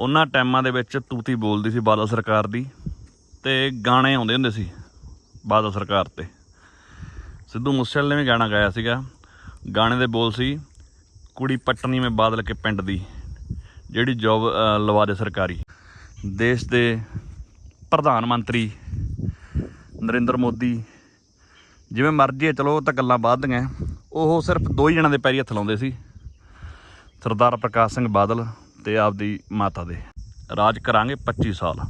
ਉਹਨਾਂ ਟਾਈਮਾਂ ਦੇ ਵਿੱਚ ਤੂਤੀ ਬੋਲਦੀ ਸੀ ਬਾਦਲ ਸਰਕਾਰ ਦੀ ਤੇ ਗਾਣੇ ਆਉਂਦੇ ਹੁੰਦੇ ਸੀ ਬਾਦਲ ਸਰਕਾਰ ਤੇ। ਸਿੱਧੂ ਮੂਸੇਵਾਲੇ ਨੇ ਵੀ ਗਾਣਾ ਗਾਇਆ ਸੀਗਾ। ਗਾਣੇ ਦੇ ਬੋਲ ਸੀ, ਕੁੜੀ ਪਟਣੀ ਮੇ ਬਾਦਲ ਕੇ ਪਿੰਡ ਦੀ, ਜਿਹੜੀ ਜੋਬ ਲਵਾ ਦੇ ਸਰਕਾਰੀ। ਦੇਸ਼ ਦੇ ਪ੍ਰਧਾਨ ਮੰਤਰੀ ਨਰਿੰਦਰ ਮੋਦੀ, ਜਿਵੇਂ ਮਰਜ਼ੀ ਹੈ, ਚਲੋ ਤਾਂ ਗੱਲਾਂ ਬਾਅਦ ਦੀਆਂ। ਉਹ ਸਿਰਫ ਦੋ ਹੀ ਜਣਾਂ ਦੇ ਪੈਰੀ ਹੱਥ ਲਾਉਂਦੇ ਸੀ। ਸਰਦਾਰ ਪ੍ਰਕਾਸ਼ ਸਿੰਘ ਬਾਦਲ ਤੇ ਆਪਦੀ ਮਾਤਾ ਦੇ। ਰਾਜ ਕਰਾਂਗੇ 25 ਸਾਲ।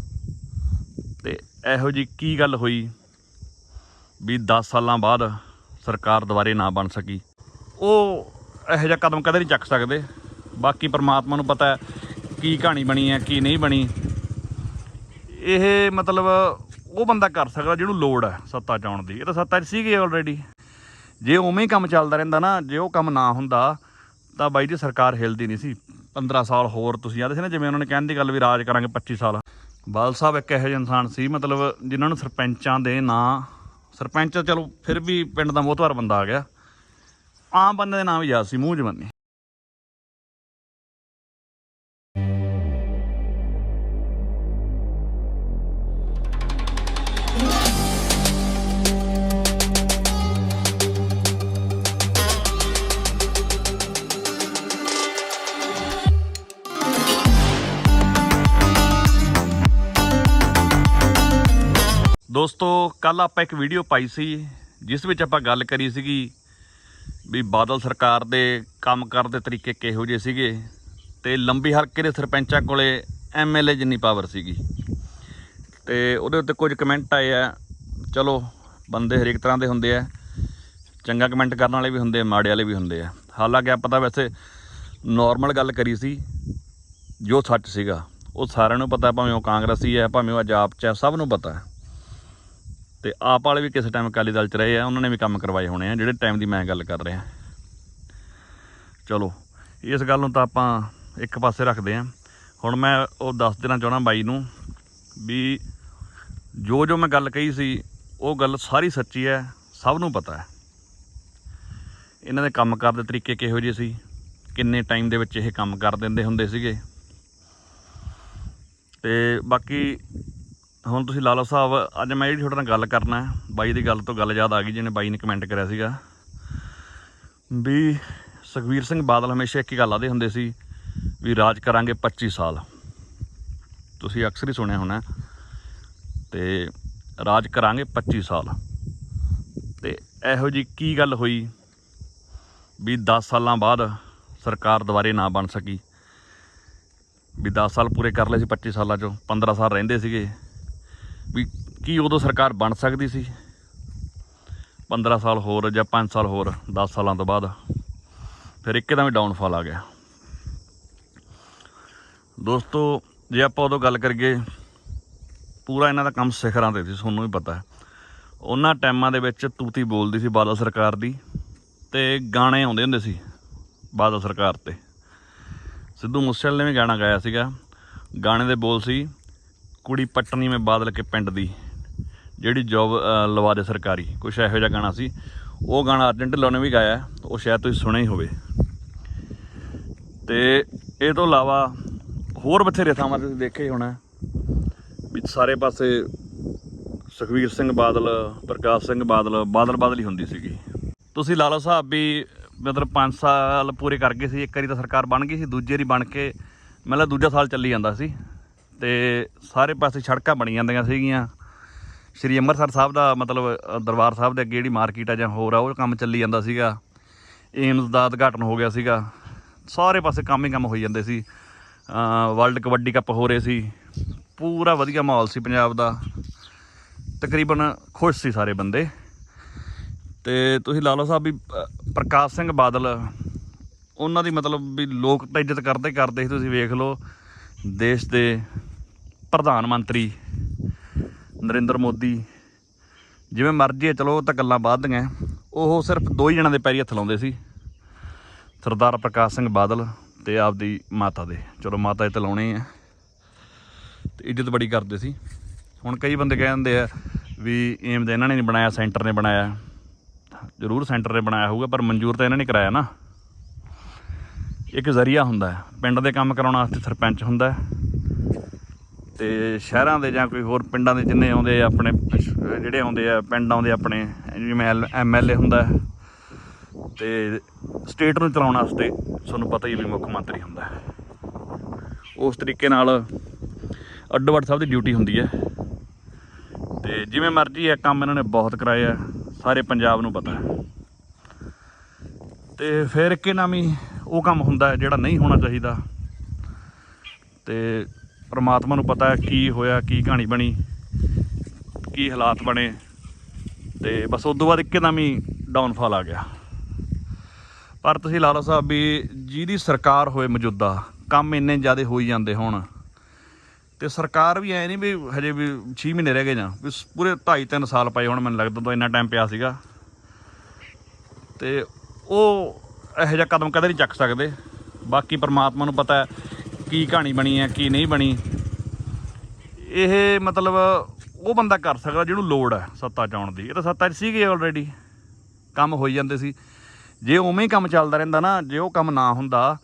ਤੇ ਇਹੋ ਜੀ ਕੀ ਗੱਲ ਹੋਈ ਵੀ 10 ਸਾਲਾਂ ਬਾਅਦ ਸਰਕਾਰ ਦੁਬਾਰੇ ਨਾ ਬਣ ਸਕੀ? ਉਹ ਇਹੋ ਜਿਹਾ ਕਦਮ ਕਦੇ ਨਹੀਂ ਚੱਕ ਸਕਦੇ। ਬਾਕੀ ਪਰਮਾਤਮਾ ਨੂੰ ਪਤਾ ਕੀ ਕਹਾਣੀ ਬਣੀ ਹੈ, ਕੀ ਨਹੀਂ ਬਣੀ। ਇਹ ਮਤਲਬ ਉਹ ਬੰਦਾ ਕਰ ਸਕਦਾ ਜਿਹਨੂੰ ਲੋੜ ਹੈ ਸੱਤਾ ਚਾਉਣ ਦੀ। ਇਹ ਤਾਂ ਸੱਤਾ 'ਚ ਸੀਗੇ ਆਲਰੇਡੀ ਜੇ ਉਵੇਂ ਹੀ ਕੰਮ ਚੱਲਦਾ ਰਹਿੰਦਾ ਨਾ, ਜੇ ਉਹ ਕੰਮ ਨਾ ਹੁੰਦਾ, ਤਾਂ ਬਾਈ ਜੀ ਸਰਕਾਰ ਹਿਲਦੀ ਨਹੀਂ ਸੀ। 15 ਸਾਲ ਹੋਰ ਤੁਸੀਂ ਆਦੇ ਸੀ ਨਾ, ਜਿਵੇਂ ਉਹਨਾਂ ਨੇ ਕਹਿਣ ਦੀ ਗੱਲ ਵੀ ਰਾਜ ਕਰਾਂਗੇ 25 ਸਾਲ। ਬਾਲ ਸਾਹਿਬ ਇੱਕ ਇਹੋ ਜਿਹਾ ਇਨਸਾਨ ਸੀ, ਮਤਲਬ ਜਿਨ੍ਹਾਂ ਨੂੰ ਸਰਪੰਚਾਂ ਦੇ ਨਾਂ, ਸਰਪੰਚ ਚਲੋ ਫਿਰ ਵੀ ਪਿੰਡ ਦਾ ਮੋਹਤਵਾਰ ਬੰਦਾ ਆ ਗਿਆ। ਆਮ ਬੰਦੇ ਦੇ ਨਾਂ ਵੀ ਯਾਦ ਸੀ, ਮੂੰਹ ਜਵਾਨੀ। ਕੱਲ ਆਪਾਂ ਇੱਕ ਵੀਡੀਓ ਪਾਈ ਸੀ, ਜਿਸ ਵਿੱਚ ਆਪਾਂ ਗੱਲ ਕਰੀ ਸੀਗੀ ਵੀ ਬਾਦਲ ਸਰਕਾਰ ਦੇ ਕੰਮ ਕਰਨ ਦੇ ਤਰੀਕੇ ਕਿਹੋ ਜਿਹੇ ਸੀਗੇ ਤੇ ਲੰਬੀ ਹਲਕੇ ਦੇ ਸਰਪੰਚਾਂ ਕੋਲੇ ਐਮਐਲਏ ਜਿੰਨੀ ਪਾਵਰ ਸੀਗੀ। ਤੇ ਉਹਦੇ ਉੱਤੇ ਕੁਝ ਕਮੈਂਟ ਆਏ ਆ। ਚਲੋ, ਬੰਦੇ ਹਰੇਕ ਤਰ੍ਹਾਂ ਦੇ ਹੁੰਦੇ ਆ। ਚੰਗਾ ਕਮੈਂਟ ਕਰਨ ਵਾਲੇ ਵੀ ਹੁੰਦੇ ਆ, ਮਾੜੇ ਵਾਲੇ ਵੀ ਹੁੰਦੇ ਆ। ਹਾਲਾਂਕਿ ਆਪਾਂ ਤਾਂ ਵੈਸੇ ਨਾਰਮਲ ਗੱਲ ਕਰੀ ਸੀ, ਜੋ ਸੱਚ ਸੀਗਾ। ਉਹ ਸਾਰਿਆਂ ਨੂੰ ਪਤਾ, ਭਾਵੇਂ ਉਹ ਕਾਂਗਰਸੀ ਹੈ ਭਾਵੇਂ ਉਹ ਆਜਾਪ ਚ ਹੈ ਸਭ ਨੂੰ ਪਤਾ। ਹੈ ਤੇ ਆਪ ਵਾਲੇ ਵੀ ਕਿਸੇ ਟਾਈਮ ਅਕਾਲੀ ਦਲ ਚ ਰਹੇ ਆ, ਉਹਨਾਂ ਨੇ ਵੀ ਕੰਮ ਕਰਵਾਏ ਹੋਣੇ ਆ, ਜਿਹੜੇ ਟਾਈਮ ਦੀ ਮੈਂ ਗੱਲ ਕਰ ਰਿਹਾ। ਚਲੋ, ਇਸ ਗੱਲ ਨੂੰ ਤਾਂ ਆਪਾਂ ਇੱਕ ਪਾਸੇ ਰੱਖਦੇ ਆ। ਹੁਣ ਮੈਂ ਉਹ ਦੱਸ ਦੇਣਾ ਚਾਹਣਾ ਬਾਈ ਨੂੰ ਵੀ ਜੋ ਜੋ ਮੈਂ ਗੱਲ ਕਹੀ ਸੀ, ਉਹ ਗੱਲ ਸਾਰੀ ਸੱਚੀ ਹੈ, ਸਭ ਨੂੰ ਪਤਾ ਹੈ। ਇਹਨਾਂ ਦੇ ਕੰਮ ਕਰਨ ਦੇ ਤਰੀਕੇ ਕਿਹੋ ਜਿਹੇ ਸੀ, ਕਿੰਨੇ ਟਾਈਮ ਦੇ ਵਿੱਚ ਇਹ ਕੰਮ ਕਰ ਦਿੰਦੇ ਹੁੰਦੇ ਸੀਗੇ। ਤੇ ਬਾਕੀ ਹੁਣ ਤੁਸੀਂ ਲਾਲੋ ਸਾਹਿਬ, ਅੱਜ ਮੈਂ ਜਿਹੜੀ ਤੁਹਾਡੇ ਨਾਲ ਗੱਲ ਕਰਨਾ ਬਾਈ ਦੀ ਗੱਲ ਤੋਂ ਗੱਲ ਯਾਦ ਆ ਗਈ, ਜਿਹਨੇ ਬਾਈ ਨੇ ਕਮੈਂਟ ਕਰਿਆ ਸੀਗਾ ਵੀ ਸੁਖਵੀਰ ਸਿੰਘ ਬਾਦਲ ਹਮੇਸ਼ਾ ਇੱਕ ਹੀ ਗੱਲ ਆਦੇ ਹੁੰਦੇ ਸੀ ਵੀ ਰਾਜ ਕਰਾਂਗੇ 25 ਸਾਲ। ਤੁਸੀਂ ਅਕਸਰ ਹੀ ਸੁਣਿਆ ਹੋਣਾ ਤੇ ਰਾਜ ਕਰਾਂਗੇ 25 ਸਾਲ। ਤੇ ਇਹੋ ਜੀ ਕੀ ਗੱਲ ਹੋਈ ਵੀ 10 ਸਾਲਾਂ ਬਾਅਦ ਸਰਕਾਰ ਦੁਬਾਰੇ ਨਾ ਬਣ ਸਕੀ? ਵੀ 10 ਸਾਲ ਪੂਰੇ ਕਰ ਲਏ ਸੀ 25 ਸਾਲਾਂ ਚੋਂ 15 ਸਾਲ ਰਹਿੰਦੇ ਸੀਗੇ। ਵੀ ਕੀ ਉਦੋਂ ਸਰਕਾਰ ਬਣ ਸਕਦੀ ਸੀ? 15 ਸਾਲ ਹੋਰ ਜਾਂ 5 ਸਾਲ ਹੋਰ 10 ਸਾਲਾਂ ਤੋਂ ਬਾਅਦ, ਫਿਰ ਇੱਕਦਮ ਹੀ ਡਾਊਨਫਾਲ ਆ ਗਿਆ। ਦੋਸਤੋ, ਜੇ ਆਪਾਂ ਉਦੋਂ ਗੱਲ ਕਰੀਏ, ਪੂਰਾ ਇਹਨਾਂ ਦਾ ਕੰਮ ਸਿਖਰਾਂ ਤੇ ਸੀ, ਤੁਹਾਨੂੰ ਵੀ ਪਤਾ ਹੈ। ਉਹਨਾਂ ਟਾਈਮਾਂ ਦੇ ਵਿੱਚ ਤੂਤੀ ਬੋਲਦੀ ਸੀ ਬਾਦਲ ਸਰਕਾਰ ਦੀ ਤੇ ਗਾਣੇ ਆਉਂਦੇ ਹੁੰਦੇ ਸੀ ਬਾਦਲ ਸਰਕਾਰ ਤੇ। ਸਿੱਧੂ ਮੂਸੇਵਾਲੇ ਨੇ ਵੀ ਗਾਣਾ ਗਾਇਆ ਸੀਗਾ। ਗਾਣੇ ਦੇ ਬੋਲ ਸੀ ਕੁੜੀ ਪਟਣੀ ਮੈਂ ਬਾਦਲ ਕੇ ਪਿੰਡ ਦੀ, ਜਿਹੜੀ ਜੋਬ ਲਵਾ ਦੇ ਸਰਕਾਰੀ। ਕੁਛ ਇਹੋ ਜਿਹਾ ਗਾਣਾ ਸੀ। ਉਹ ਗਾਣਾ ਅਰਜਨ ਢਿੱਲੋਂ ਨੇ ਵੀ ਗਾਇਆ ਉਹ ਸ਼ਾਇਦ ਤੁਸੀਂ ਸੁਣਿਆ ਹੀ ਹੋਵੇ। ਤੇ ਇਹ ਤੋਂ ਇਲਾਵਾ ਹੋਰ ਬਥੇਰੇ ਥਾਵਾਂ ਤੇ ਤੁਸੀਂ ਦੇਖਿਆ ਹੀ ਹੋਣਾ ਵੀ ਸਾਰੇ ਪਾਸੇ ਸੁਖਵੀਰ ਸਿੰਘ ਬਾਦਲ, ਪ੍ਰਕਾਸ਼ ਸਿੰਘ ਬਾਦਲ ਬਾਦਲ ਬਾਦਲ ਹੀ ਹੁੰਦੀ ਸੀਗੀ। ਤੁਸੀਂ ਲਾ ਲਓ ਸਾਹਿਬ ਵੀ ਮਤਲਬ 5 ਸਾਲ ਪੂਰੇ ਕਰ ਗਏ ਸੀ, ਇੱਕ ਵਾਰੀ ਤਾਂ ਸਰਕਾਰ ਬਣ ਗਈ ਸੀ, ਦੂਜੇ ਵਾਰੀ ਬਣ ਕੇ, ਮਤਲਬ ਦੂਜਾ ਸਾਲ ਚੱਲੀ ਜਾਂਦਾ ਸੀ। ਤੇ ਸਾਰੇ ਪਾਸੇ ਸੜਕਾਂ ਬਣੀ ਜਾਂਦੀਆਂ ਸੀਗੀਆਂ। ਸ਼੍ਰੀ ਅੰਮ੍ਰਿਤਸਰ ਸਾਹਿਬ ਦਾ ਮਤਲਬ ਦਰਬਾਰ ਸਾਹਿਬ ਦੇ ਅੱਗੇ ਜਿਹੜੀ ਮਾਰਕੀਟ ਆ ਜਾਂ ਹੋਰ ਆ, ਉਹ ਕੰਮ ਚੱਲੀ ਜਾਂਦਾ ਸੀਗਾ। ਏਮਸ ਦਾ ਉਦਘਾਟਨ ਹੋ ਗਿਆ ਸੀਗਾ। ਸਾਰੇ ਪਾਸੇ ਕੰਮ ਹੀ ਕੰਮ ਹੋਈ ਜਾਂਦੇ ਸੀ। ਵਰਲਡ ਕਬੱਡੀ ਕੱਪ ਹੋ ਰਹੇ ਸੀ। ਪੂਰਾ ਵਧੀਆ ਮਾਹੌਲ ਸੀ ਪੰਜਾਬ ਦਾ। ਤਕਰੀਬਨ ਖੁਸ਼ ਸੀ ਸਾਰੇ ਬੰਦੇ। ਤੇ ਤੁਸੀਂ ਲਾ ਲਓ ਸਾਹਿਬ ਵੀ ਪ੍ਰਕਾਸ਼ ਸਿੰਘ ਬਾਦਲ, ਉਹਨਾਂ ਦੀ ਮਤਲਬ ਵੀ ਲੋਕ ਤਾਂ ਇੱਜ਼ਤ ਕਰਦੇ ਕਰਦੇ ਸੀ ਤੁਸੀਂ ਵੇਖ ਲਓ, ਦੇਸ਼ ਦੇ ਪ੍ਰਧਾਨ ਮੰਤਰੀ ਨਰਿੰਦਰ ਮੋਦੀ, ਜਿਵੇਂ ਮਰਜ਼ੀ ਹੈ, ਚਲੋ ਉਹ ਤਾਂ ਗੱਲਾਂ ਬਾਅਦ ਦੀਆਂ ਉਹ ਸਿਰਫ ਦੋ ਹੀ ਜਣਾਂ ਦੇ ਪੈਰੀ ਹੱਥ ਲਾਉਂਦੇ ਸੀ, ਸਰਦਾਰ ਪ੍ਰਕਾਸ਼ ਸਿੰਘ ਬਾਦਲ ਤੇ ਆਪਦੀ ਮਾਤਾ ਦੇ। ਚਲੋ ਮਾਤਾ ਦੇ ਤੇ ਲਾਉਣੇ ਆ। ਤੇ ਇੱਜ਼ਤ ਬੜੀ ਕਰਦੇ ਸੀ। ਹੁਣ ਕਈ ਬੰਦੇ ਕਹਿੰਦੇ ਆ ਵੀ ਏਮ ਦਾ ਇਹਨਾਂ ਨੇ ਨਹੀਂ ਬਣਾਇਆ, ਸੈਂਟਰ ਨੇ ਬਣਾਇਆ। ਜ਼ਰੂਰ ਸੈਂਟਰ ਨੇ ਬਣਾਇਆ ਹੋਊਗਾ, ਪਰ ਮਨਜ਼ੂਰ ਤਾਂ ਇਹਨਾਂ ਨੇ ਕਰਾਇਆ ਨਾ। ਇੱਕ ਜ਼ਰੀਆ ਹੁੰਦਾ ਪਿੰਡ ਦੇ ਕੰਮ ਕਰਾਉਣ ਵਾਸਤੇ ਸਰਪੰਚ ਹੁੰਦਾ ਤੇ ਸ਼ਹਿਰਾਂ ਦੇ ਜਾਂ ਕੋਈ ਹੋਰ ਪਿੰਡਾਂ ਦੇ ਜਿੰਨੇ ਆਉਂਦੇ ਆਪਣੇ ਜਿਹੜੇ ਆਉਂਦੇ ਆ ਪਿੰਡ ਆਉਂਦੇ ਆ ਆਪਣੇ ਜਿਵੇਂ ਐਮਐਲਏ ਹੁੰਦਾ। ਹੈ, ਤੇ ਸਟੇਟ ਨੂੰ ਚਲਾਉਣ ਵਾਸਤੇ ਤੁਹਾਨੂੰ ਪਤਾ ਹੀ ਵੀ ਮੁੱਖ ਮੰਤਰੀ ਹੁੰਦਾ। ਉਸ ਤਰੀਕੇ ਨਾਲ ਅੱਡੋ ਅੱਡ ਸਭ ਦੀ ਡਿਊਟੀ ਹੁੰਦੀ ਹੈ। ਤੇ ਜਿਵੇਂ ਮਰਜ਼ੀ ਹੈ ਕੰਮ ਇਹਨਾਂ ਨੇ ਬਹੁਤ ਕਰਾਏ ਆ ਸਾਰੇ ਪੰਜਾਬ ਨੂੰ ਪਤਾ ਹੈ। ਤੇ ਫਿਰ ਕਿ ਨਾਮੀ ਉਹ ਕੰਮ ਹੁੰਦਾ ਜਿਹੜਾ ਨਹੀਂ ਹੋਣਾ ਚਾਹੀਦਾ। ਤੇ ਪਰਮਾਤਮਾ ਨੂੰ ਪਤਾ ਕੀ ਹੋਇਆ, ਕੀ ਕਹਾਣੀ ਬਣੀ, ਕੀ ਹਾਲਾਤ ਬਣੇ ਤੇ ਬਸ ਉਸ ਤੋਂ ਬਾਅਦ ਇੱਕਦਮ ਹੀ ਡਾਊਨਫਾਲ ਆ ਗਿਆ। ਪਰ ਤੁਸੀਂ ਲਾਲਾ ਸਾਹਿਬ ਵੀ ਜਿਹਦੀ ਸਰਕਾਰ ਹੋਏ ਮੌਜੂਦਾ, ਕੰਮ ਇੰਨੇ ਜ਼ਿਆਦਾ ਹੋਈ ਜਾਂਦੇ ਹੁਣ ਤੇ ਸਰਕਾਰ ਵੀ ਐ ਨਹੀਂ ਵੀ ਹਜੇ ਵੀ 6 ਮਹੀਨੇ ਰਹਿ ਗਏ ਜਾਂ, ਵੀ ਪੂਰੇ 2.5 3 ਸਾਲ ਪਏ ਹੁਣ ਮੈਨੂੰ ਲੱਗਦਾ ਤਾਂ ਇੰਨਾ ਟਾਈਮ ਪਿਆ ਸੀਗਾ। ਤੇ ਉਹ ਇਹੋ ਜਿਹਾ ਕਦਮ ਕਦੇ ਨਹੀਂ ਚੱਕ ਸਕਦੇ। ਬਾਕੀ ਪਰਮਾਤਮਾ ਨੂੰ ਪਤਾ ਹੈ ਕੀ ਕਹਾਣੀ ਬਣੀ ਹੈ, ਕੀ ਨਹੀਂ ਬਣੀ। ਇਹ ਮਤਲਬ ਉਹ ਬੰਦਾ ਕਰ ਸਕਦਾ ਜਿਹਨੂੰ ਲੋੜ ਹੈ ਸੱਤਾ ਚ ਆਉਣ ਦੀ। ਇਹ ਤਾਂ ਸੱਤਾ 'ਚ ਸੀਗੇ ਆਲਰੇਡੀ ਕੰਮ ਹੋਈ ਜਾਂਦੇ ਸੀ। ਜੇ ਉਵੇਂ ਹੀ ਕੰਮ ਚੱਲਦਾ ਰਹਿੰਦਾ ਨਾ, ਜੇ ਉਹ ਕੰਮ ਨਾ ਹੁੰਦਾ,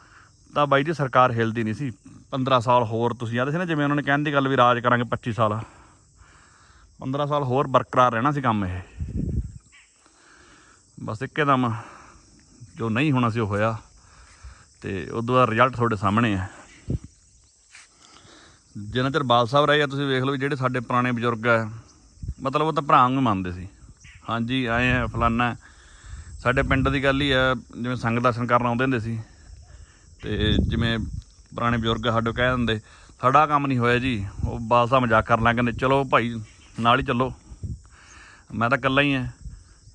ਤਾਂ ਬਾਈ ਜੀ ਸਰਕਾਰ ਹਿਲਦੀ ਨਹੀਂ ਸੀ। 15 ਸਾਲ ਹੋਰ ਤੁਸੀਂ ਆਦੇ ਸੀ ਨਾ, ਜਿਵੇਂ ਉਹਨਾਂ ਨੇ ਕਹਿਣ ਦੀ ਗੱਲ ਵੀ ਰਾਜ ਕਰਾਂਗੇ 25 ਸਾਲ। 15 ਸਾਲ ਹੋਰ ਬਰਕਰਾਰ ਰਹਿਣਾ ਸੀ ਕੰਮ ਇਹ। ਬਸ ਇੱਕਦਮ ਜੋ ਨਹੀਂ ਹੋਣਾ ਸੀ ਉਹ ਹੋਇਆ। ਤੇ ਉਦੋਂ ਦਾ ਰਿਜ਼ਲਟ ਤੁਹਾਡੇ ਸਾਹਮਣੇ ਹੈ। ਜਿੰਨਾ ਚਿਰ ਬਾਲ ਸਾਹਿਬ ਰਹੇ ਆ, ਤੁਸੀਂ ਵੇਖ ਲਓ ਵੀ ਜਿਹੜੇ ਸਾਡੇ ਪੁਰਾਣੇ ਬਜ਼ੁਰਗ ਆ, ਮਤਲਬ ਉਹ ਤਾਂ ਭਰਾ ਨੂੰ ਮੰਨਦੇ ਸੀ। ਹਾਂਜੀ, ਆਏ ਆ, ਫਲਾਨਾ। ਸਾਡੇ ਪਿੰਡ ਦੀ ਗੱਲ ਹੀ ਆ, ਜਿਵੇਂ ਸੰਗ ਦਰਸ਼ਨ ਕਰਨ ਆਉਂਦੇ ਹੁੰਦੇ ਸੀ, ਤੇ ਜਿਵੇਂ ਪੁਰਾਣੇ ਬਜ਼ੁਰਗ ਸਾਡੇ ਕਹਿ ਦਿੰਦੇ, ਸਾਡਾ ਕੰਮ ਨਹੀਂ ਹੋਇਆ ਜੀ, ਉਹ ਬਾਲ ਸਾਹਿਬ ਮਜ਼ਾਕ ਕਰਨ ਲੱਗ ਕਹਿੰਦੇ ਚਲੋ ਭਾਈ, ਨਾਲ ਹੀ ਚੱਲੋ। ਮੈਂ ਤਾਂ ਇਕੱਲਾ ਹੀ ਆ,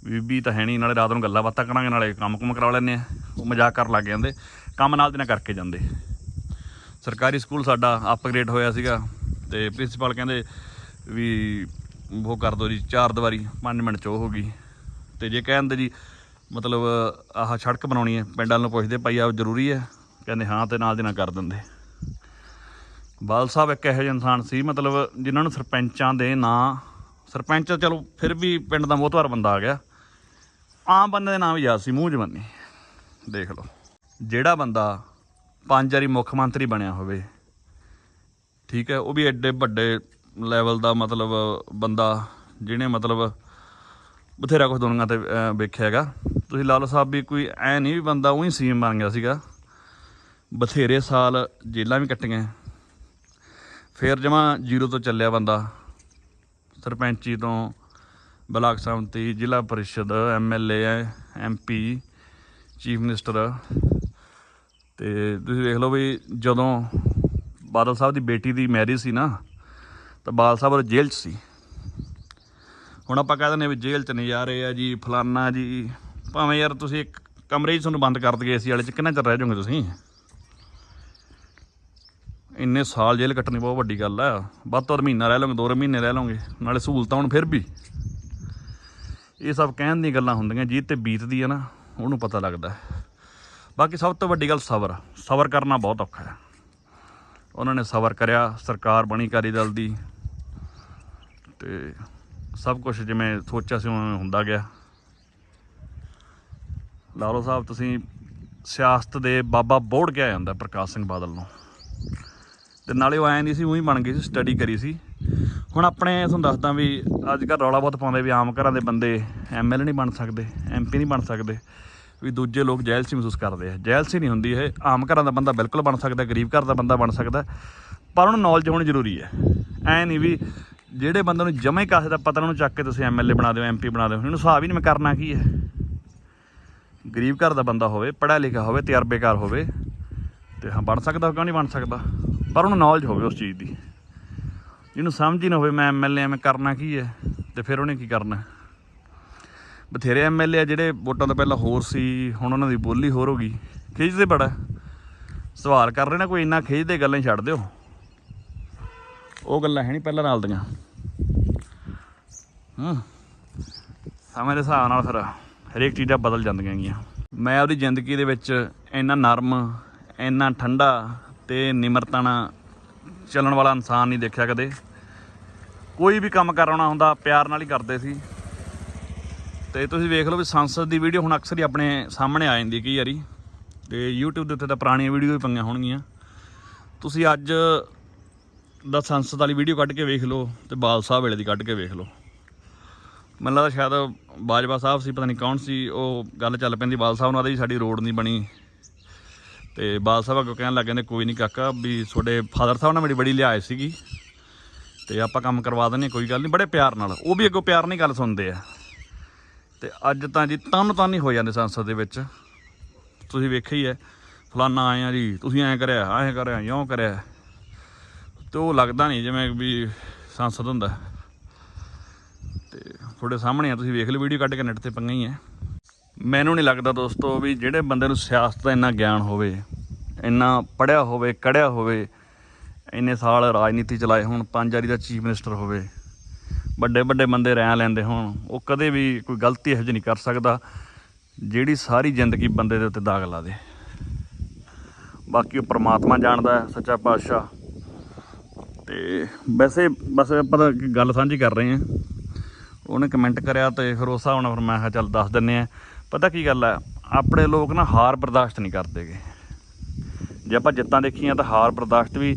ਬੀਬੀ ਤਾਂ ਹੈ ਨਹੀਂ, ਨਾਲੇ ਰਾਤ ਨੂੰ ਗੱਲਾਂ ਬਾਤਾਂ ਕਰਾਂਗੇ, ਨਾਲੇ ਕੰਮ ਕੁਮ ਕਰਾ ਲੈਂਦੇ ਆ, ਉਹ ਮਜ਼ਾਕ ਕਰਨ ਲੱਗ ਜਾਂਦੇ, ਕੰਮ ਨਾਲ ਦੀ ਨਾਲ ਕਰਕੇ ਜਾਂਦੇ। ਸਰਕਾਰੀ ਸਕੂਲ ਸਾਡਾ ਅਪਗ੍ਰੇਡ ਹੋਇਆ ਸੀਗਾ ਤੇ ਪ੍ਰਿੰਸੀਪਲ ਕਹਿੰਦੇ ਵੀ ਉਹ ਕਰ ਦਿਓ ਜੀ, ਚਾਰ ਦੀਵਾਰੀ 5 ਮਿੰਟ ਚ ਉਹ ਹੋ ਗਈ। ਤੇ ਜੇ ਕਹਿੰਦੇ ਜੀ, ਮਤਲਬ ਆਹ ਸੜਕ ਬਣਾਉਣੀ ਹੈ, ਪਿੰਡਾਂ ਨੂੰ ਪੁੱਛਦੇ ਭਾਈ ਆ ਜ਼ਰੂਰੀ ਹੈ? ਕਹਿੰਦੇ ਹਾਂ ਤੇ ਨਾਲ ਦੀ ਨਾਲ ਕਰ ਦਿੰਦੇ। ਬਾਲ ਸਾਹਿਬ ਇੱਕ ਇਹੋ ਜਿਹਾ ਇਨਸਾਨ ਸੀ, ਮਤਲਬ ਜਿਨ੍ਹਾਂ ਨੂੰ ਸਰਪੰਚਾਂ ਦੇ ਨਾਂ, ਸਰਪੰਚ ਚਲੋ ਫਿਰ ਵੀ ਪਿੰਡ ਦਾ ਮੋਹਤਵਾਰ ਬੰਦਾ ਆ ਗਿਆ। ਆਮ ਬੰਦੇ ਦੇ ਨਾਮ ਯਾਦ ਸੀ, ਮੂੰਹ ਜਵਾਨੀ। ਦੇਖ ਲਓ। ਜਿਹੜਾ ਬੰਦਾ ਪੰਜ ਵਾਰੀ ਮੁੱਖ ਮੰਤਰੀ ਬਣਿਆ ਹੋਵੇ। ਠੀਕ ਹੈ, ਉਹ ਵੀ ਐਡੇ ਵੱਡੇ ਲੈਵਲ ਦਾ ਮਤਲਬ ਬੰਦਾ ਜਿਹਨੇ ਮਤਲਬ ਬਥੇਰਾ ਕੁਝ ਦੁਨੀਆ ਤੇ ਵੇਖਿਆ ਹੈਗਾ। ਤੁਸੀਂ ਲਾਲ ਸਾਹਿਬ ਵੀ ਕੋਈ ਐ ਨਹੀਂ ਵੀ ਬੰਦਾ ਉਹੀ ਸੀਐਮ ਬਣ ਗਿਆ ਸੀਗਾ। ਬਥੇਰੇ ਸਾਲ ਜੇਲਾਂ ਵੀ ਕੱਟੀਆਂ। ਫਿਰ ਜਮਾ ਜ਼ੀਰੋ ਤੋਂ ਚੱਲਿਆ ਬੰਦਾ। ਸਰਪੰਚੀ ਤੋਂ ਬਲਾਕ ਸੰਮਤੀ ਜ਼ਿਲ੍ਹਾ ਪਰਿਸ਼ਦ ਐਮਐਲਏ ਐਮਪੀ ਚੀਫ ਮਿਨਿਸਟਰ। ਤੇ ਤੁਸੀਂ ਦੇਖ ਲਓ ਵੀ ਜਦੋਂ ਬਾਦਲ ਸਾਹਿਬ ਦੀ ਬੇਟੀ ਦੀ ਮੈਰਿਜ ਸੀ ਨਾ, ਤਾਂ ਬਾਦਲ ਸਾਹਿਬ ਉਹ ਜੇਲ੍ਹ 'ਚ ਸੀ। ਹੁਣ ਆਪਾਂ ਕਹਿ ਦਿੰਦੇ ਵੀ ਜੇਲ੍ਹ 'ਚ ਨਜ਼ਾਰੇ ਆ ਜੀ, ਫਲਾਨਾ ਜੀ। ਭਾਵੇਂ ਯਾਰ ਤੁਸੀਂ ਇੱਕ ਕਮਰੇ 'ਚ ਤੁਹਾਨੂੰ ਬੰਦ ਕਰ ਦਈਏ ਸੀ ਵਾਲੇ 'ਚ, ਕਿੰਨਾ ਚਿਰ ਰਹਿ ਜਾਓਗੇ ਤੁਸੀਂ? ਇੰਨੇ ਸਾਲ ਜੇਲ੍ਹ ਕੱਟਣੀ ਬਹੁਤ ਵੱਡੀ ਗੱਲ ਆ। ਵੱਧ ਤੋਂ ਵੱਧ ਮਹੀਨਾ ਰਹਿ ਲਓਗੇ ਦੋ ਮਹੀਨੇ ਰਹਿ ਲਓਗੇ, ਨਾਲੇ ਸਹੂਲਤਾਂ ਹੁਣ ਫਿਰ ਵੀ। ਇਹ ਸਭ ਕਹਿਣ ਦੀਆਂ ਗੱਲਾਂ ਹੁੰਦੀਆਂ ਜਿਹਦੇ ਤੇ ਬੀਤਦੀ ਆ ਨਾ, ਉਹਨੂੰ ਪਤਾ ਲੱਗਦਾ। ਬਾਕੀ ਸਭ ਤੋਂ ਵੱਡੀ ਗੱਲ ਸਬਰ ਸਬਰ ਕਰਨਾ ਬਹੁਤ ਔਖਾ ਹੈ। ਉਹਨਾਂ ਨੇ ਸਬਰ ਕਰਿਆ, ਸਰਕਾਰ ਬਣੀ ਅਕਾਲੀ ਦਲ ਦੀ। ਤੇ ਸਭ ਕੁਝ ਜਿਵੇਂ ਸੋਚਿਆ ਸੀ, ਉਵੇਂ ਹੁੰਦਾ ਗਿਆ। ਲਾਲੋ ਸਾਹਿਬ, ਤੁਸੀਂ ਸਿਆਸਤ ਦੇ ਬਾਬਾ ਬੋੜ ਕੇ ਆ ਜਾਂਦਾ ਪ੍ਰਕਾਸ਼ ਸਿੰਘ ਬਾਦਲ ਨੂੰ। ਤੇ ਨਾਲੇ ਉਹ ਐਂ ਨਹੀਂ ਸੀ, ਉਹੀ ਬਣ ਗਈ ਸੀ ਸਟੱਡੀ ਕਰੀ ਸੀ। ਹੁਣ ਆਪਣੇ ਤੁਹਾਨੂੰ ਦੱਸਦਾ ਵੀ ਅੱਜ ਕੱਲ੍ਹ ਰੌਲਾ ਬਹੁਤ ਪਾਉਂਦੇ ਵੀ ਆਮ ਘਰਾਂ ਦੇ ਬੰਦੇ ਐਮਐਲਏ ਨਹੀਂ ਬਣ ਸਕਦੇ ਐਮਪੀ ਨਹੀਂ ਬਣ ਸਕਦੇ। ਵੀ ਦੂਜੇ ਲੋਕ ਜੈਲਸੀ ਮਹਿਸੂਸ ਕਰਦੇ ਆ। ਜੈਲਸੀ ਨਹੀਂ ਹੁੰਦੀ ਇਹ। ਆਮ ਘਰਾਂ ਦਾ ਬੰਦਾ ਬਿਲਕੁਲ ਬਣ ਸਕਦਾ, ਗਰੀਬ ਘਰ ਦਾ ਬੰਦਾ ਬਣ ਸਕਦਾ, ਪਰ ਉਹਨੂੰ ਨੌਲੇਜ ਹੋਣੀ ਜ਼ਰੂਰੀ ਹੈ। ਐ ਨਹੀਂ ਵੀ ਜਿਹੜੇ ਬੰਦੇ ਨੂੰ ਜਮੇ ਕਾਸੇ ਦਾ ਪਤਾ ਉਹਨੂੰ ਚੱਕ ਕੇ ਤੁਸੀਂ ਐਮਐਲਏ ਬਣਾ ਦਿਓ ਐਮਪੀ ਬਣਾ ਦਿਓ ਇਹਨੂੰ ਹਿਸਾਬ ਹੀ ਨਹੀਂ ਮੈਂ ਕਰਨਾ ਕੀ ਹੈ। ਗਰੀਬ ਘਰ ਦਾ ਬੰਦਾ ਹੋਵੇ, ਪੜ੍ਹਿਆ ਲਿਖਿਆ ਹੋਵੇ, ਤਜਰਬੇਕਾਰ ਹੋਵੇ, ਤੇ ਹਾਂ, ਬਣ ਸਕਦਾ ਕਿਉਂ ਨਹੀਂ ਬਣ ਸਕਦਾ? ਪਰ ਉਹਨੂੰ ਨੌਲੇਜ ਹੋਵੇ ਉਸ ਚੀਜ਼ ਦੀ। ਜਿਹਨੂੰ ਸਮਝ ਹੀ ਨਾ ਹੋਵੇ, ਮੈਂ ਐਮਐਲਏ ਐਵੇਂ ਕਰਨਾ ਕੀ ਹੈ, ਤੇ ਫਿਰ ਉਹਨੇ ਕੀ ਕਰਨਾ? ਬਥੇਰੇ ਐਮਐਲਏ ਆ ਜਿਹੜੇ ਵੋਟਾਂ ਤੋਂ ਪਹਿਲਾਂ ਹੋਰ ਸੀ, ਹੁਣ ਉਹਨਾਂ ਦੀ ਬੋਲੀ ਹੋਰ ਹੋ ਗਈ। ਖਿੱਚਦੇ ਬੜਾ। ਸਵਾਲ ਕਰ ਰਹੇ ਨੇ ਕੋਈ, ਇੰਨਾ ਖਿੱਚਦੇ ਗੱਲਾਂ ਹੀ ਛੱਡ ਦਿਓ। ਉਹ ਗੱਲਾਂ ਹੈ ਨਹੀਂ ਪਹਿਲਾਂ ਨਾਲ ਦੀਆਂ। ਹੂੰ। ਸਮੇਂ ਦੇ ਹਿਸਾਬ ਨਾਲ ਫਿਰ ਹਰੇਕ ਚੀਜ਼ਾਂ ਬਦਲ ਜਾਂਦੀਆਂ ਗੀਆਂ। ਮੈਂ ਆਪਣੀ ਜ਼ਿੰਦਗੀ ਦੇ ਵਿੱਚ ਇੰਨਾ ਨਰਮ, ਇੰਨਾ ਠੰਡਾ ਤੇ ਨਿਮਰਤਾਣਾ ਚੱਲਣ ਵਾਲਾ ਇਨਸਾਨ ਨਹੀਂ ਦੇਖਿਆ ਕਦੇ। ਕੋਈ ਵੀ ਕੰਮ ਕਰਾਉਣਾ ਹੁੰਦਾ, ਪਿਆਰ ਨਾਲ ਹੀ ਕਰਦੇ ਸੀ। ਤੇ ਤੁਸੀਂ ਵੇਖ ਲਓ ਵੀ ਸੰਸਦ ਦੀ ਵੀਡੀਓ ਹੁਣ ਅਕਸਰ ਹੀ ਆਪਣੇ ਸਾਹਮਣੇ ਆ ਜਾਂਦੀ ਕਈ ਵਾਰੀ। ਤੇ YouTube ਦੇ ਉੱਤੇ ਤਾਂ ਪੁਰਾਣੀਆਂ ਵੀਡੀਓ ਵੀ ਪਈਆਂ ਹੋਣਗੀਆਂ। ਤੁਸੀਂ ਅੱਜ ਦਾ ਸੰਸਦ ਵਾਲੀ ਵੀਡੀਓ ਕੱਢ ਕੇ ਵੇਖ ਲਓ ਤੇ ਬਾਲ ਸਾਹਿਬ ਵੇਲੇ ਦੀ ਕੱਢ ਕੇ ਵੇਖ ਲਓ। ਮੈਨੂੰ ਲੱਗਦਾ ਸ਼ਾਇਦ ਬਾਜਵਾ ਸਾਹਿਬ ਸੀ ਪਤਾ ਨਹੀਂ ਕੌਣ ਸੀ ਉਹ ਗੱਲ ਚੱਲ ਪੈਂਦੀ ਬਾਲ ਸਾਹਿਬ ਨਾਲ ਦੀ ਸਾਡੀ ਰੋਡ ਨਹੀਂ ਬਣੀ। ਤੇ ਬਾਲ ਸਾਹਿਬ ਅੱਗੋਂ ਕਹਿਣ ਲੱਗ ਜਾਂਦੇ ਕੋਈ ਨਹੀਂ ਕਾਕਾ ਵੀ ਤੁਹਾਡੇ ਫਾਦਰ ਸਾਹਿਬ ਨਾਲ ਮੇਰੀ ਬੜੀ ਲਿਆਏ ਸੀਗੀ। ਤੇ ਆਪਾਂ ਕੰਮ ਕਰਵਾ ਦਿੰਦੇ ਹਾਂ, ਕੋਈ ਗੱਲ ਨਹੀਂ। ਬੜੇ ਪਿਆਰ ਨਾਲ। ਉਹ ਵੀ ਅੱਗੋਂ ਪਿਆਰ ਨਹੀਂ ਗੱਲ ਸੁਣਦੇ ਆ। ਤੇ ਅੱਜ ਤਾਂ ਜੀ ਤਨ ਤਨ ਹੀ ਹੋ ਜਾਂਦੇ ਸੰਸਦ ਦੇ ਵਿੱਚ। ਤੁਸੀਂ ਵੇਖਿਆ ਹੀ ਹੈ, ਫਲਾਨਾ ਆਏ ਆ ਜੀ, ਤੁਸੀਂ ਐਂ ਕਰਿਆ ਐਂ ਕਰਿਆ, ਇਉਂ ਕਰਿਆ। ਤੇ ਉਹ ਲੱਗਦਾ ਨਹੀਂ ਜਿਵੇਂ ਵੀ ਸੰਸਦ ਹੁੰਦਾ। ਤੇ ਤੁਹਾਡੇ ਸਾਹਮਣੇ ਆ, ਤੁਸੀਂ ਵੇਖ ਲਓ, ਵੀਡੀਓ ਕੱਢ ਕੇ ਨੈਟ ਤੇ ਪੰਗਾ ਹੀ ਹੈ। ਮੈਨੂੰ ਨਹੀਂ ਲੱਗਦਾ ਦੋਸਤੋ ਵੀ ਜਿਹੜੇ ਬੰਦੇ ਨੂੰ ਸਿਆਸਤ ਦਾ ਇੰਨਾ ਗਿਆਨ ਹੋਵੇ, ਇੰਨਾ ਪੜਿਆ ਹੋਵੇ ਕੜਿਆ ਹੋਵੇ, ਇੰਨੇ ਸਾਲ ਰਾਜਨੀਤੀ ਚਲਾਏ ਹੁਣ, ਪੰਜ ਵਾਰੀ ਦਾ ਚੀਫ ਮਿਨਿਸਟਰ ਹੋਵੇ ਵੱਡੇ ਵੱਡੇ ਬੰਦੇ ਰਹਿ ਲੈਂਦੇ ਹੋਣ, ਉਹ ਕਦੇ ਵੀ ਕੋਈ ਗਲਤੀ ਇਹੋ ਜਿਹੀ ਨਹੀਂ ਕਰ ਸਕਦਾ, ਜਿਹੜੀ ਸਾਰੀ ਜ਼ਿੰਦਗੀ ਬੰਦੇ ਦੇ ਉੱਤੇ ਦਾਗ ਲਾ ਦੇ। ਬਾਕੀ ਉਹ ਪ੍ਰਮਾਤਮਾ ਜਾਣਦਾ ਹੈ, ਸੱਚਾ ਪਾਤਸ਼ਾਹ। ਤੇ ਵੈਸੇ ਬਸ ਆਪਾਂ ਤਾਂ ਗੱਲ ਸਾਂਝੀ ਕਰ ਰਹੇ ਹਾਂ। ਉਹਨੇ ਕਮੈਂਟ ਕਰਿਆ ਤੇ ਫਿਰ ਉਸ ਹਿਸਾਬ ਨਾਲ ਫਿਰ ਮੈਂ ਕਿਹਾ ਚੱਲ ਦੱਸ ਦਿੰਨੇ ਆ ਪਤਾ ਕੀ ਗੱਲ ਹੈ, ਆਪਣੇ ਲੋਕ ਨਾ ਹਾਰ ਬਰਦਾਸ਼ਤ ਨਹੀਂ ਕਰਦੇਗੇ ਜੇ ਆਪਾਂ ਜਿੱਤਾਂ ਦੇਖੀਆਂ ਤਾਂ ਹਾਰ ਬਰਦਾਸ਼ਤ ਵੀ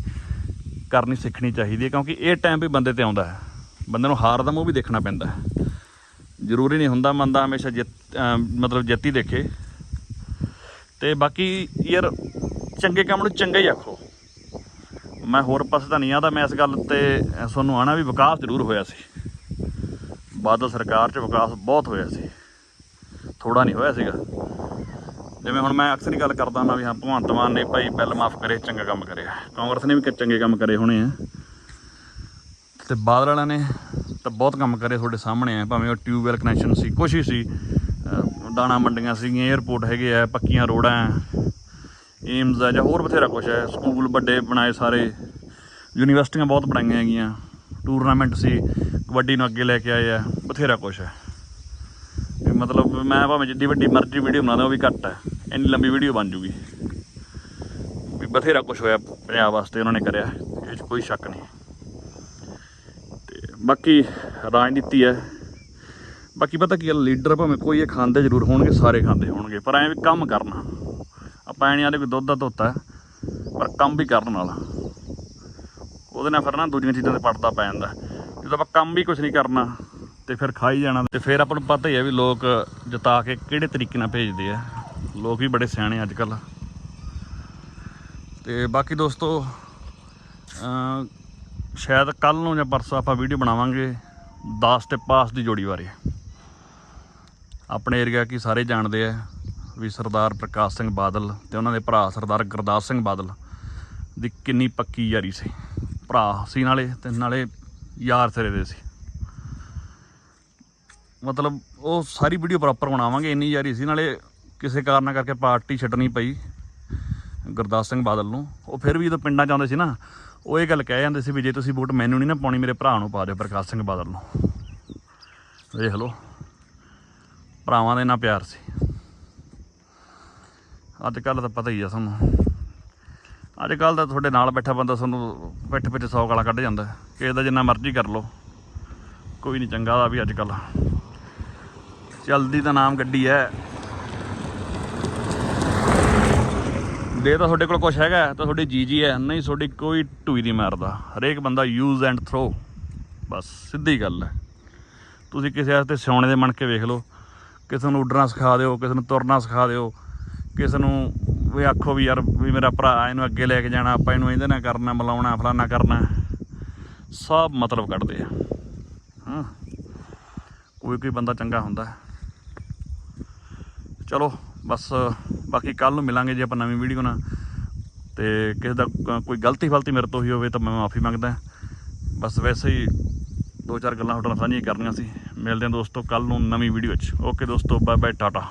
ਕਰਨੀ ਸਿੱਖਣੀ ਚਾਹੀਦੀ ਹੈ, ਕਿਉਂਕਿ ਇਹ ਟਾਈਮ ਵੀ ਬੰਦੇ ਤੇ ਆਉਂਦਾ ਹੈ। ਬੰਦੇ ਨੂੰ ਹਾਰ ਦਾ ਮੂੰਹ ਵੀ ਦੇਖਣਾ ਪੈਂਦਾ ਜ਼ਰੂਰੀ ਨਹੀਂ ਹੁੰਦਾ ਬੰਦਾ ਹਮੇਸ਼ਾ ਜਿੱਤ ਮਤਲਬ ਜਿੱਤੀ ਦੇਖੇ। ਤੇ ਬਾਕੀ ਯਾਰ ਚੰਗੇ ਕੰਮ ਨੂੰ ਚੰਗਾ ਹੀ ਆਖੋ। ਮੈਂ ਹੋਰ ਪਾਸੇ ਤਾਂ ਨਹੀਂ ਆਦਾ, ਮੈਂ ਇਸ ਗੱਲ ਤੇ ਤੁਹਾਨੂੰ ਆਣਾ ਵੀ ਵਿਕਾਸ ਜ਼ਰੂਰ ਹੋਇਆ ਸੀ। ਬਾਦਲ ਸਰਕਾਰ 'ਚ ਵਿਕਾਸ ਬਹੁਤ ਹੋਇਆ ਸੀ। ਥੋੜਾ ਨਹੀਂ ਹੋਇਆ ਸੀਗਾ। ਜਿਵੇਂ ਹੁਣ ਮੈਂ ਅਕਸਰ ਹੀ ਗੱਲ ਕਰਦਾ ਨਾ ਵੀ ਹਾਂ, ਭਗਵੰਤ ਮਾਨ ਨੇ ਭਾਈ ਬਿੱਲ ਮਾਫ ਕਰੇ, ਚੰਗਾ ਕੰਮ ਕਰਿਆ। ਕਾਂਗਰਸ ਨੇ ਵੀ ਚੰਗੇ ਕੰਮ ਕਰੇ ਹੋਣੇ ਆ। ਤੇ ਬਾਦਲ ਵਾਲਿਆਂ ਨੇ ਤਾਂ ਬਹੁਤ ਕੰਮ ਕਰੇ ਤੁਹਾਡੇ ਸਾਹਮਣੇ ਆ। ਭਾਵੇਂ ਉਹ ਟਿਊਬਵੈਲ ਕਨੈਕਸ਼ਨ ਸੀ, ਕੁਛ ਹੀ ਸੀ। ਦਾਣਾ ਮੰਡੀਆਂ ਸੀਗੀਆਂ 에ਅਰਪੋਰਟ ਹੈਗੇ ਆ, ਪੱਕੀਆਂ ਰੋਡਾਂ ਆ ਏਮਜ਼ ਆ, ਜਾਂ ਹੋਰ ਬਥੇਰਾ ਕੁਛ ਹੈ ਸਕੂਲ ਵੱਡੇ ਬਣਾਏ ਸਾਰੇ, ਯੂਨੀਵਰਸਿਟੀਆਂ ਬਹੁਤ ਬਣਾਈਆਂ ਹੈਗੀਆਂ। ਟੂਰਨਾਮੈਂਟ ਸੀ, ਕਬੱਡੀ ਨੂੰ ਅੱਗੇ ਲੈ ਕੇ ਆਏ ਆ, ਬਥੇਰਾ ਕੁਛ ਹੈ ਇਹ ਮਤਲਬ ਮੈਂ ਭਾਵੇਂ ਜਿੱਡੀ ਵੱਡੀ ਮਰਜ਼ੀ ਵੀਡੀਓ ਬਣਾ ਬਣਾਦਾ ਉਹ ਵੀ ਘੱਟ ਹੈ ਇੰਨੀ ਲੰਬੀ ਵੀਡੀਓ ਬਣ ਜੂਗੀ। ਵੀ ਬਥੇਰਾ ਕੁਛ ਹੋਇਆ ਪੰਜਾਬ ਵਾਸਤੇ ਉਹਨਾਂ ਨੇ ਕਰਿਆ, ਇਹ 'ਚ ਕੋਈ ਸ਼ੱਕ ਨਹੀਂ। ਬਾਕੀ ਰਾਜਨੀਤੀ ਹੈ। ਬਾਕੀ ਪਤਾ ਕੀ ਹੈ, ਲੀਡਰ ਭਾਵੇਂ ਕੋਈ ਇਹ ਖਾਂਦੇ ਜ਼ਰੂਰ ਹੋਣਗੇ, ਸਾਰੇ ਖਾਂਦੇ ਹੋਣਗੇ, ਪਰ ਐਂ ਵੀ ਕੰਮ ਕਰਨਾ। ਆਪਾਂ ਐਂ ਨਹੀਂ ਵੀ ਦੁੱਧ ਦਾ ਧੋਤਾ ਪਰ ਕੰਮ ਵੀ ਕਰਨ ਵਾਲਾ ਉਹਦੇ ਨਾਲ ਫਿਰ ਨਾ ਦੂਜੀਆਂ ਚੀਜ਼ਾਂ ਤੇ ਪੜਦਾ ਪੈ ਜਾਂਦਾ। ਜਦੋਂ ਆਪਾਂ ਕੰਮ ਵੀ ਕੁਝ ਨਹੀਂ ਕਰਨਾ, ਤੇ ਫਿਰ ਖਾਈ ਜਾਣਾ, ਤੇ ਫਿਰ ਆਪਾਂ ਨੂੰ ਪਤਾ ਹੀ ਹੈ ਵੀ ਲੋਕ ਜਤਾ ਕੇ ਕਿਹੜੇ ਤਰੀਕੇ ਨਾਲ ਭੇਜਦੇ ਆ। ਲੋਕ ਵੀ ਬੜੇ ਸਿਆਣੇ ਅੱਜ ਕੱਲ ਤੇ ਬਾਕੀ ਦੋਸਤੋ ਸ਼ਾਇਦ ਕੱਲ ਨੂੰ ਜਾਂ ਪਰਸੋਂ ਆਪਾਂ ਵੀਡੀਓ ਬਣਾਵਾਂਗੇ 10 ਤੇ ਪਾਸ ਦੀ ਜੋੜੀ ਬਾਰੇ। ਆਪਣੇ ਏਰੀਆ ਕੀ ਸਾਰੇ ਜਾਣਦੇ ਆ ਵੀ ਸਰਦਾਰ ਪ੍ਰਕਾਸ਼ ਸਿੰਘ ਬਾਦਲ ਤੇ ਉਹਨਾਂ ਦੇ ਭਰਾ ਸਰਦਾਰ ਗੁਰਦਾਸ ਸਿੰਘ ਬਾਦਲ ਦੀ ਕਿੰਨੀ ਪੱਕੀ ਯਾਰੀ ਸੀ। ਭਰਾ ਸੀ ਨਾਲੇ ਤੇ ਨਾਲੇ ਯਾਰ ਸਿਰੇ ਦੇ ਸੀ। ਮਤਲਬ ਉਹ ਸਾਰੀ ਵੀਡੀਓ ਪ੍ਰੋਪਰ ਬਣਾਵਾਂਗੇ, ਇੰਨੀ ਯਾਰੀ ਸੀ ਨਾਲੇ ਕਿਸੇ ਕਾਰਨ ਕਰਕੇ ਪਾਰਟੀ ਛੱਡਣੀ ਪਈ ਗੁਰਦਾਸ ਸਿੰਘ ਬਾਦਲ ਨੂੰ। ਉਹ ਫਿਰ ਵੀ ਜਦੋਂ ਪਿੰਡਾਂ ਚ ਆਉਂਦੇ ਸੀ ਨਾ ਉਹ ਇਹ ਗੱਲ ਕਹਿ ਜਾਂਦੇ ਸੀ ਵੀ ਜੇ ਤੁਸੀਂ ਵੋਟ ਮੈਨੂੰ ਨਹੀਂ ਨਾ ਪਾਉਣੀ, ਮੇਰੇ ਭਰਾ ਨੂੰ ਪਾ ਦਿਓ ਪ੍ਰਕਾਸ਼ ਸਿੰਘ ਬਾਦਲ ਨੂੰ। ਦੇਖ ਲਓ, ਭਰਾਵਾਂ ਦਾ ਇੰਨਾ ਪਿਆਰ ਸੀ। ਅੱਜ ਕੱਲ ਤਾਂ ਪਤਾ ਹੀ ਆ ਤੁਹਾਨੂੰ ਅੱਜ ਕੱਲ ਤਾਂ ਤੁਹਾਡੇ ਨਾਲ ਬੈਠਾ ਬੰਦਾ ਤੁਹਾਨੂੰ ਪਿੱਠ ਪਿੱਛੇ 100 ਗਾਲਾਂ ਕੱਢ ਜਾਂਦਾ। ਕਿਸੇ ਦਾ ਜਿੰਨਾ ਮਰਜ਼ੀ ਕਰ ਲਓ। ਕੋਈ ਨਹੀਂ ਚੰਗਾ ਦਾ ਵੀ ਅੱਜ ਕੱਲ ਚਲਦੀ ਤਾਂ ਨਾਮ ਗੱਡੀ ਹੈ। ਦੇ ਤਾਂ ਤੁਹਾਡੇ ਕੋਲ ਕੁਝ ਹੈਗਾ, ਤਾਂ ਤੁਹਾਡੀ ਜੀ ਜੀ ਹੈ, ਨਹੀਂ ਤੁਹਾਡੀ ਕੋਈ ਟੂਈ ਨਹੀਂ ਮਾਰਦਾ। ਹਰੇਕ ਬੰਦਾ ਯੂਜ਼ ਐਂਡ ਥਰੋ ਬਸ, ਸਿੱਧੀ ਗੱਲ ਹੈ। ਤੁਸੀਂ ਕਿਸੇ ਵਾਸਤੇ ਸਿਉਣੇ ਦੇ ਮਣ ਕੇ ਵੇਖ ਲਓ। ਕਿਸੇ ਨੂੰ ਉੱਡਣਾ ਸਿਖਾ ਦਿਓ, ਕਿਸੇ ਨੂੰ ਤੁਰਨਾ ਸਿਖਾ ਦਿਓ। ਕਿਸੇ ਨੂੰ ਵੀ ਆਖੋ ਵੀ ਯਾਰ ਵੀ ਮੇਰਾ ਭਰਾ ਇਹਨੂੰ ਅੱਗੇ ਲੈ ਕੇ ਜਾਣਾ, ਆਪਾਂ ਇਹਨੂੰ ਇਹਦੇ ਨਾਲ ਕਰਨਾ, ਮਿਲਾਉਣਾ, ਫਲਾਨਾ ਕਰਨਾ। ਸਭ ਮਤਲਬ ਕੱਢਦੇ ਆ। ਹਾਂ। ਕੋਈ ਕੋਈ ਬੰਦਾ ਚੰਗਾ ਹੁੰਦਾ। ਚਲੋ, ਬਸ ਬਾਕੀ ਕੱਲ ਨੂੰ ਮਿਲਾਂਗੇ ਜੇ ਆਪਾਂ ਨਵੀਂ ਵੀਡੀਓ ਨਾਲ। ਤੇ ਕਿਸੇ ਦਾ ਕੋਈ ਗਲਤੀ ਫਲਤੀ ਮੇਰੇ ਤੋਂ ਹੀ ਹੋਵੇ ਤਾਂ ਮੈਂ ਮਾਫੀ ਮੰਗਦਾ। ਬਸ ਵੈਸੇ ਹੀ ਦੋ ਚਾਰ ਗੱਲਾਂ ਤੁਹਾਡੇ ਨਾਲ ਸਾਂਝੀਆਂ ਕਰਨੀਆਂ ਸੀ। ਮਿਲਦੇ ਹਾਂ ਦੋਸਤੋ ਕੱਲ ਨੂੰ ਨਵੀਂ ਵੀਡੀਓ 'ਚ। ਓਕੇ ਦੋਸਤੋ ਬਾਏ ਬਾਏ ਟਾਟਾ।